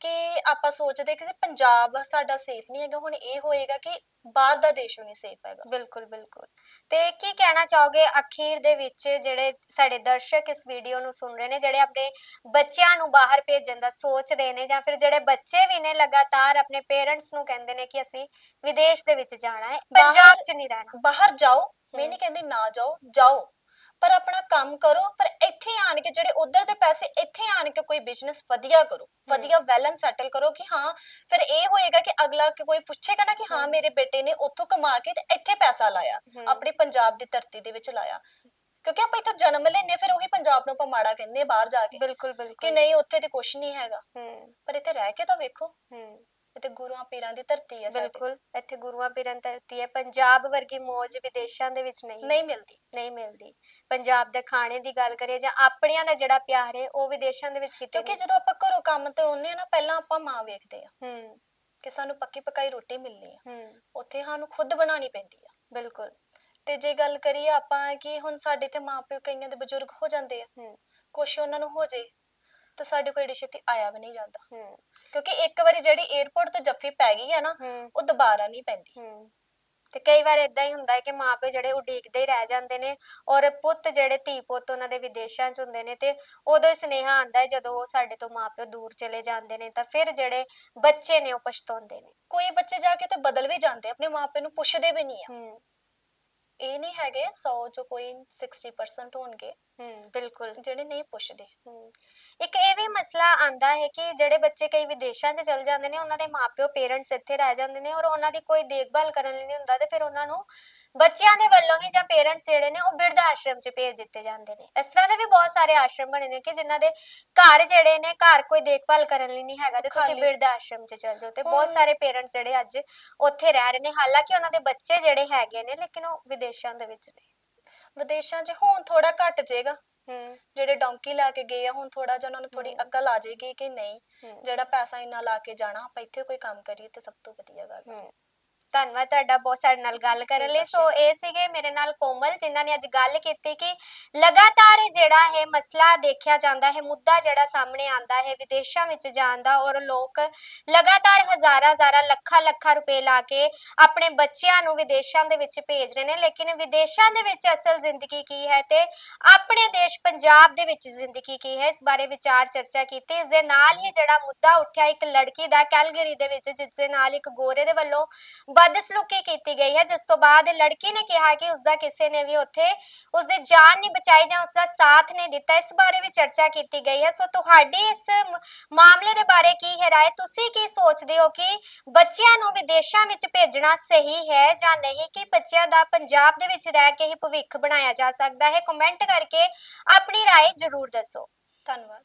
ਕਿ ਆਪਾਂ ਸੋਚਦੇ ਕਿ ਪੰਜਾਬ ਸਾਡਾ ਸੇਫ ਨਹੀਂ ਹੈਗਾ ਹੁਣ ਇਹ ਹੋਏਗਾ ਕਿ ਬਾਹਰ ਦਾ ਦੇਸ਼ ਵੀ ਨਹੀਂ ਸੇਫ ਹੈਗਾ। ਬਿਲਕੁਲ ਬਿਲਕੁਲ। ਤੇ ਕੀ ਕਹਿਣਾ ਚਾਹੋਗੇ ਅਖੀਰ ਦੇ ਵਿੱਚ ਜਿਹੜੇ ਸਾਡੇ ਦਰਸ਼ਕ ਇਸ ਵੀਡੀਓ ਨੂੰ ਸੁਣ ਰਹੇ ਨੇ ਜਿਹੜੇ ਆਪਣੇ ਬੱਚਿਆਂ ਨੂੰ ਬਾਹਰ ਭੇਜਣ ਦਾ ਸੋਚ ਰਹੇ ਨੇ ਜਾਂ ਫਿਰ ਜਿਹੜੇ ਬੱਚੇ ਵੀ ਨੇ ਲਗਾਤਾਰ ਆਪਣੇ ਪੇਰੈਂਟਸ ਨੂੰ ਕਹਿੰਦੇ ਨੇ ਕਿ ਅਸੀਂ ਵਿਦੇਸ਼ ਦੇ ਵਿੱਚ ਜਾਣਾ ਹੈ ਪੰਜਾਬ 'ਚ ਨਹੀਂ ਰਹਿਣਾ ਬਾਹਰ ਜਾਓ ਮੈਂ। ਨਹੀਂ ਕਹਿੰਦੀ ਨਾ ਜਾਓ ਜਾਓ ਪਰ ਆਪਣਾ ਕੰਮ ਕਰੋ ਪਰ ਇੱਥੇ ਆਣ ਕੇ ਜਿਹੜੇ ਉਧਰ ਦੇ ਪੈਸੇ ਇੱਥੇ ਆਣ ਕੇ ਕੋਈ ਬਿਜ਼ਨਸ ਵਧੀਆ ਕਰੋ ਵਧੀਆ ਵੈਲ ਐਂਡ ਸੈਟਲ ਕਰੋ ਕਿ ਹਾਂ ਫਿਰ ਇਹ ਹੋਏਗਾ ਕਿ ਅਗਲਾ ਕਿ ਕੋਈ ਪੁੱਛੇਗਾ ਨਾ ਕਿ ਹਾਂ। ਮੇਰੇ ਬੇਟੇ ਨੇ ਉੱਥੋਂ ਕਮਾ ਕੇ ਤੇ ਇੱਥੇ ਪੈਸਾ ਲਾਇਆ। ਆਪਣੀ ਪੰਜਾਬ ਦੀ ਧਰਤੀ ਦੇ ਵਿੱਚ ਲਾਇਆ। ਕਿਉਂਕਿ ਆਪਾਂ ਇੱਥੇ ਜਨਮ ਲੈਨੇ ਫਿਰ ਉਹੀ ਪੰਜਾਬ ਨੂੰ ਆਪਾਂ ਮਾੜਾ ਕਹਿੰਦੇ ਆ ਬਾਹਰ ਜਾ ਕੇ ਬਿਲਕੁਲ ਕਿ ਬਿਲਕੁਲ ਨਹੀਂ ਉੱਥੇ ਤੇ ਕੁਝ ਨਹੀਂ ਹੈਗਾ। ਪਰ ਇੱਥੇ ਰਹਿ ਕੇ ਤਾਂ ਵੇਖੋ। ਹੂੰ। ਇੱਥੇ ਗੁਰੂਆਂ ਪੀਰਾਂ ਦੀ ਧਰਤੀ ਹੈ ਸਾਡੀ। ਬਿਲਕੁਲ ਇੱਥੇ ਗੁਰੂਆਂ ਪੀਰਾਂ ਦੀ ਧਰਤੀ ਹੈ। ਪੰਜਾਬ ਵਰਗੀ ਮੌਜ ਵਿਦੇਸ਼ਾਂ ਦੇ ਵਿੱਚ ਨਹੀਂ। ਨਹੀਂ ਮਿਲਦੀ। ਨਹੀਂ ਮਿਲਦੀ। ਪੰਜਾਬ ਦੇ ਖਾਣੇ ਦੀ ਗੱਲ ਕਰੀਏ ਜਾਂ ਆਪਣਿਆਂ ਦਾ ਜਿਹੜਾ ਪਿਆਰ ਹੈ ਉਹ ਵਿਦੇਸ਼ਾਂ ਦੇ ਵਿੱਚ ਕਿਤੇ ਕਿਉਂਕਿ ਨਹੀਂ। ਜਦੋਂ ਆਪਾਂ ਘਰੋਂ ਕੰਮ ਤੇ ਆਉਂਦੇ ਆ ਨਾ ਪਹਿਲਾਂ ਆਪਾਂ ਮਾਂ ਵੇਖਦੇ ਆ ਹੂੰ। ਕਿ ਸਾਨੂੰ ਪੱਕੀ ਪਕਾਈ ਰੋਟੀ ਮਿਲਣੀ ਆ। ਹੂੰ। ਉੱਥੇ ਸਾਨੂੰ ਖੁਦ ਬਣਾਉਣੀ ਪੈਂਦੀ ਆ। ਬਿਲਕੁਲ। ਤੇ ਜੇ ਗੱਲ ਕਰੀਏ ਆਪਾਂ ਕਿ ਹੁਣ ਸਾਡੇ ਤੇ ਮਾਪਿਓ ਕਈਆਂ ਦੇ ਬਜ਼ੁਰਗ ਹੋ ਜਾਂਦੇ ਆ। ਹੂੰ। ਕੁਛ ਉਹਨਾਂ ਨੂੰ ਹੋ ਜੇ ਤਾਂ ਸਾਡੇ ਕੋਲ ਏਡੀ ਛੇਤੀ ਆਇਆ ਵੀ ਨਹੀਂ ਜਾਂਦਾ। ਹੂੰ। ਕਿਉਂਕਿ ਇੱਕ ਵਾਰੀ ਜਿਹੜੀ 에어ਪੋਰਟ ਤੋਂ ਜੱਫੀ ਪੈ ਗਈ ਆ ਨਾ ਹੂੰ। ਉਹ ਦੁਬਾਰਾ ਨਹੀਂ ਪੈਂਦੀ। ਹੂੰ। ਤੇ ਕਈ ਵਾਰ ਇਦਾਂ ਹੀ ਹੁੰਦਾ ਹੈ ਕਿ ਮਾਪੇ ਜਿਹੜੇ ਉਡੀਕਦੇ ਹੀ ਰਹਿ ਜਾਂਦੇ ਨੇ ਔਰ ਪੁੱਤ ਜਿਹੜੇ ਧੀ ਪੁੱਤ ਉਹਨਾਂ ਦੇ ਵਿਦੇਸ਼ਾਂ 'ਚ ਹੁੰਦੇ ਨੇ ਤੇ ਉਦੋਂ ਹੀ ਸੁਨੇਹਾ ਆਂਦਾ ਹੈ ਜਦੋਂ ਉਹ ਸਾਡੇ ਤੋਂ ਮਾਪਿਓ ਦੂਰ ਚਲੇ ਜਾਂਦੇ ਨੇ ਤਾਂ ਫਿਰ ਜਿਹੜੇ ਬੱਚੇ ਨੇ ਉਹ ਪਛਤਾਉਂਦੇ ਨੇ। ਕੋਈ ਬੱਚੇ ਜਾ ਕੇ ਤੇ ਬਦਲ ਵੀ ਜਾਂਦੇ ਆ, ਆਪਣੇ ਮਾਪੇ ਨੂੰ ਪੁੱਛਦੇ ਵੀ ਨਹੀਂ ਆ। ਹੂੰ। ਇਹ ਨਹੀਂ ਹੈਗੇ 100 ਚੋਂ ਕੋਈ 60% ਹੋਣਗੇ। ਹੂੰ। ਬਿਲਕੁਲ। ਜਿਹੜੇ ਨਹੀਂ ਪੁੱਛਦੇ। ਹਮ, ਇੱਕ ਇਹ ਵੀ ਮਸਲਾ ਆਂਦਾ ਹੈ ਕਿ ਜਿਹੜੇ ਬੱਚੇ ਕਈ ਵਿਦੇਸ਼ਾਂ 'ਚ ਚਲ ਜਾਂਦੇ ਨੇ ਉਹਨਾਂ ਦੇ ਮਾਪਿਓ ਪੇਰੈਂਟਸ ਇੱਥੇ ਰਹਿ ਜਾਂਦੇ ਨੇ ਔਰ ਉਹਨਾਂ ਦੀ ਕੋਈ ਦੇਖਭਾਲ ਕਰਨ ਲਈ ਨਹੀਂ ਹੁੰਦਾ ਤੇ ਫਿਰ ਉਹਨਾਂ ਨੂੰ ਬੱਚਿਆਂ ਦੇ ਵੱਲੋਂ ਹੀ ਜਾਂ ਪੇਰੈਂਟਸ ਜਿਹੜੇ ਨੇ ਉਹ ਬਿਰਧ ਆਸ਼ਰਮ 'ਚ ਭੇਜ ਦਿੱਤੇ ਜਾਂਦੇ ਨੇ। ਇਸ ਤਰ੍ਹਾਂ ਦੇ ਵੀ ਬਹੁਤ ਸਾਰੇ ਆਸ਼ਰਮ ਬਣੇ ਨੇ ਕਿ ਜਿਨ੍ਹਾਂ ਦੇ ਘਰ ਜਿਹੜੇ ਨੇ ਘਰ ਕੋਈ ਦੇਖਭਾਲ ਕਰਨ ਲਈ ਨਹੀਂ ਹੈਗਾ ਤੇ ਤੁਸੀਂ ਖਾਲੀ। ਬਿਰਧ ਆਸ਼ਰਮ 'ਚ ਚਲ ਜਾਓ ਤੇ ਬਹੁਤ ਹੁਣ- ਸਾਰੇ ਪੇਰੈਂਟਸ ਜਿਹੜੇ ਅੱਜ ਉੱਥੇ ਰਹਿ ਰਹੇ ਨੇ ਹਾਲਾਂਕਿ ਉਹਨਾਂ ਦੇ ਬੱਚੇ ਜਿਹੜੇ ਹੈਗੇ ਨੇ ਲੇਕਿਨ ਉਹ ਵਿਦੇਸ਼ਾਂ ਦੇ ਵਿੱਚ ਨੇ। ਵਿਦੇਸ਼ਾਂ 'ਚ ਹੁਣ ਥੋੜਾ ਘਟ ਜਾਏਗਾ ਹੂੰ ਜਿਹੜੇ ਡੌਂਕੀ ਲੈ ਕੇ ਗਏ ਆ ਹੁਣ ਥੋੜਾ ਜਿਹਾ ਉਹਨਾਂ ਨੂੰ ਥੋੜੀ। ਅਕਲ ਆ ਜਾਏਗੀ ਕਿ ਨਹੀਂ ਹੂੰ। ਜਿਹੜਾ ਪੈਸਾ ਇੰਨਾ ਲਾ ਕੇ ਜਾਣਾ ਆਪਾਂ ਇੱਥੇ ਕੋਈ ਕੰਮ ਕਰੀਏ ਤੇ ਸਭ ਤੋਂ ਵਧੀਆ ਗੱਲ ਹਮ, ਧੰਨਵਾਦ ਤੁਹਾਡਾ ਬਹੁਤ ਸਾਡੇ ਨਾਲ ਗੱਲ ਕਰਨ ਲਈ। ਸੋ ਇਹ ਸੀਗੇ ਮੇਰੇ ਨਾਲ ਕੋਮਲ ਜਿਨ੍ਹਾਂ ਨੇ ਅੱਜ ਗੱਲ ਕੀਤੀ ਕਿ ਲਗਾਤਾਰ ਇਹ ਜਿਹੜਾ ਹੈ ਮਸਲਾ ਦੇਖਿਆ ਜਾਂਦਾ ਹੈ ਮੁੱਦਾ ਜਿਹੜਾ ਸਾਹਮਣੇ ਆਂਦਾ ਹੈ ਵਿਦੇਸ਼ਾਂ ਵਿੱਚ ਜਾਣ ਦਾ ਔਰ ਲੋਕ ਲਗਾਤਾਰ ਹਜ਼ਾਰਾਂ ਹਜ਼ਾਰਾਂ ਲੱਖਾਂ ਲੱਖਾਂ ਰੁਪਏ ਲਾ ਕੇ ਆਪਣੇ ਬੱਚਿਆਂ ਨੂੰ ਵਿਦੇਸ਼ਾਂ ਦੇ ਵਿੱਚ ਭੇਜ ਰਹੇ ਨੇ। ਲੇਕਿਨ ਵਿਦੇਸ਼ਾਂ ਦੇ ਵਿੱਚ ਅਸਲ ਜ਼ਿੰਦਗੀ ਕੀ ਹੈ ਤੇ ਆਪਣੇ ਦੇਸ਼ ਪੰਜਾਬ ਦੇ ਵਿੱਚ ਜ਼ਿੰਦਗੀ ਕੀ ਹੈ? ਇਸ ਬਾਰੇ ਵਿਚਾਰ ਚਰਚਾ ਕੀਤੀ। ਇਸ ਦੇ ਨਾਲ ਹੀ ਜਿਹੜਾ ਮੁੱਦਾ ਉੱਠਿਆ ਇੱਕ ਲੜਕੀ ਦਾ ਕੈਲਗਰੀ ਦੇ ਵਿੱਚ ਜਿਸ ਦੇ ਨਾਲ ਇੱਕ ਗੋਰੇ ਦੇ ਵੱਲੋਂ ਬਦਸਲੂਕੀ ਕੀਤੀ ਗਈ ਹੈ, ਜਿਸ ਤੋਂ ਬਾਅਦ ਲੜਕੀ ਨੇ ਕਿਹਾ ਕਿ ਉਸਦਾ ਕਿਸੇ ਨੇ ਵੀ ਉੱਥੇ ਉਸਦੀ ਜਾਨ ਨਹੀਂ ਬਚਾਈ ਜਾਂ ਉਸਦਾ ਸਾਥ ਨਹੀਂ ਦਿੱਤਾ, ਇਸ ਬਾਰੇ ਵੀ ਚਰਚਾ ਕੀਤੀ ਗਈ ਹੈ। ਸੋ ਤੁਹਾਡੀ ਇਸ ਮਾਮਲੇ ਦੇ ਬਾਰੇ ਕੀ ਹੈ ਰਾਏ? ਤੁਸੀਂ ਕੀ ਸੋਚਦੇ ਹੋ ਕਿ ਬੱਚਿਆਂ ਨੂੰ ਵਿਦੇਸ਼ਾਂ ਵਿੱਚ ਭੇਜਣਾ ਸਹੀ ਹੈ ਜਾਂ ਨਹੀਂ? ਕਿ ਬੱਚਿਆਂ ਦਾ ਪੰਜਾਬ ਦੇ ਵਿੱਚ ਰਹਿ ਕੇ ਹੀ ਭਵਿੱਖ ਬਣਾਇਆ ਜਾ ਸਕਦਾ ਹੈ? ਕਮੈਂਟ ਕਰਕੇ ਆਪਣੀ ਰਾਏ ਜ਼ਰੂਰ ਦੱਸੋ। ਧੰਨਵਾਦ।